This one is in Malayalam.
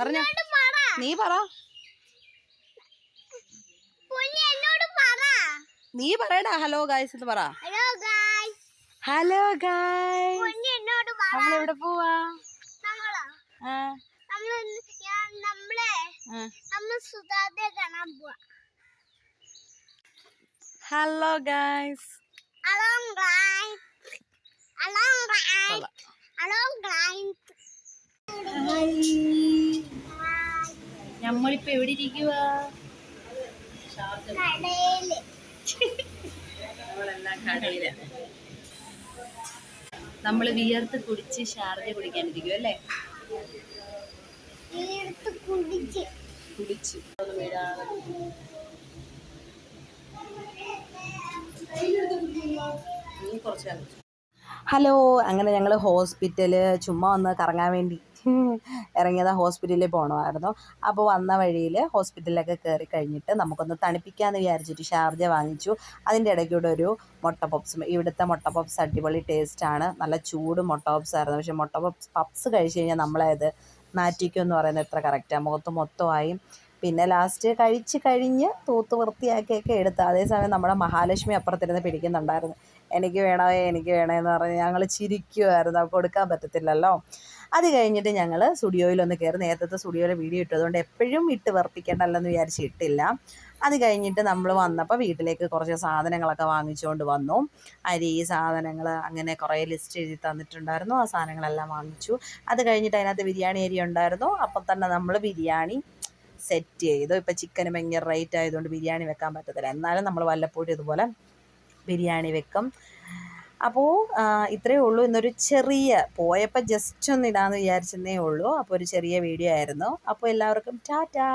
പറഞ്ഞോ. പറ. നീ പറ. നീ പറയടാ. ഹലോ ഗായ്സ് എന്ന് പറ. Hello guys hello guys Ponni എന്നോട് പറ. നമ്മൾ എവിടെ പോവാ? നമ്മളോ? ആ, നമ്മൾ ഞാൻ നമ്മളെ ആ. നമ്മൾ കാണാൻ പോവാ. Hello guys hello guys hello guys hello guys നമ്മളിപ്പോ എവിടെ ഇരിക്കുക കടയിൽ. നമ്മളെല്ലാം കടയിൽ. നമ്മൾ വിയർത്ത് കുടിച്ച് ഷാർജ കുടിക്കാനിരിക്കും അല്ലേ? കുടിച്ച്. കുടിച്ചു. ഹലോ അങ്ങനെ ഞങ്ങൾ ഹോസ്പിറ്റൽ ചുമ്മാ ഒന്ന് കറങ്ങാൻ വേണ്ടി ഇറങ്ങിയത് ഹോസ്പിറ്റലിൽ പോകണമായിരുന്നു അപ്പോൾ വന്ന വഴിയിൽ ഹോസ്പിറ്റലിലൊക്കെ കയറി കഴിഞ്ഞിട്ട് നമുക്കൊന്ന് തണുപ്പിക്കാമെന്ന് വിചാരിച്ചിട്ട് ഷാർജ വാങ്ങിച്ചു. അതിന്റെ ഇടയ്ക്കൂടെ ഒരു മുട്ട പപ്സ് ഇവിടുത്തെ മുട്ട പപ്സ് അടിപൊളി ടേസ്റ്റാണ് നല്ല ചൂട് മുട്ട പപ്സ് ആയിരുന്നു. പക്ഷേ മുട്ട പപ്സ് പപ്സ് കഴിച്ച് കഴിഞ്ഞാൽ നമ്മളേത് നാറ്റിക്കും എന്ന് പറയുന്നത് എത്ര കറക്റ്റാണ് മുഖത്ത് മൊത്തമായി പിന്നെ ലാസ്റ്റ് കഴിച്ച് കഴിഞ്ഞ് തൂത്ത് വൃത്തിയാക്കിയൊക്കെ എടുത്ത്. അതേസമയം നമ്മുടെ മഹാലക്ഷ്മി അപ്പുറത്തിരുന്ന് പിടിക്കുന്നുണ്ടായിരുന്നു. എനിക്ക് വേണമേ എനിക്ക് വേണേ എന്ന് പറഞ്ഞ് ഞങ്ങൾ ചിരിക്കുമായിരുന്നു കൊടുക്കാൻ പറ്റത്തില്ലല്ലോ? അത് കഴിഞ്ഞിട്ട് ഞങ്ങൾ സ്റ്റുഡിയോയിലൊന്ന് കയറി നേരത്തെ സ്റ്റുഡിയോയിൽ വീഡിയോ ഇട്ടതുകൊണ്ട് എപ്പോഴും ഇട്ട് വർപ്പിക്കേണ്ടല്ലെന്ന് വിചാരിച്ച് ഇട്ടില്ല. അത് കഴിഞ്ഞിട്ട് നമ്മൾ വന്നപ്പോൾ വീട്ടിലേക്ക് കുറച്ച് സാധനങ്ങളൊക്കെ വാങ്ങിച്ചുകൊണ്ട് വന്നു. അരി സാധനങ്ങൾ അങ്ങനെ കുറേ ലിസ്റ്റ് എഴുതി തന്നിട്ടുണ്ടായിരുന്നു. ആ സാധനങ്ങളെല്ലാം വാങ്ങിച്ചു. അത് കഴിഞ്ഞിട്ട് അതിനകത്ത് ബിരിയാണി അരി ഉണ്ടായിരുന്നു. അപ്പം തന്നെ നമ്മൾ ബിരിയാണി സെറ്റ് ചെയ്തു. ഇപ്പം ചിക്കന് ഭയങ്കര റേറ്റ് ആയതുകൊണ്ട് ബിരിയാണി വെക്കാൻ പറ്റത്തില്ല. എന്നാലും നമ്മൾ വല്ലപ്പോഴും ഇതുപോലെ ബിരിയാണി വെക്കും. അപ്പോൾ ഇത്രയേ ഉള്ളൂ. ഇന്നൊരു ചെറിയ പോയപ്പോൾ ജസ്റ്റ് ഒന്ന് ഇടാമെന്ന് വിചാരിച്ചെന്നേ ഉള്ളൂ. അപ്പോൾ ഒരു ചെറിയ വീഡിയോ ആയിരുന്നു. അപ്പോൾ എല്ലാവർക്കും ടാറ്റാ!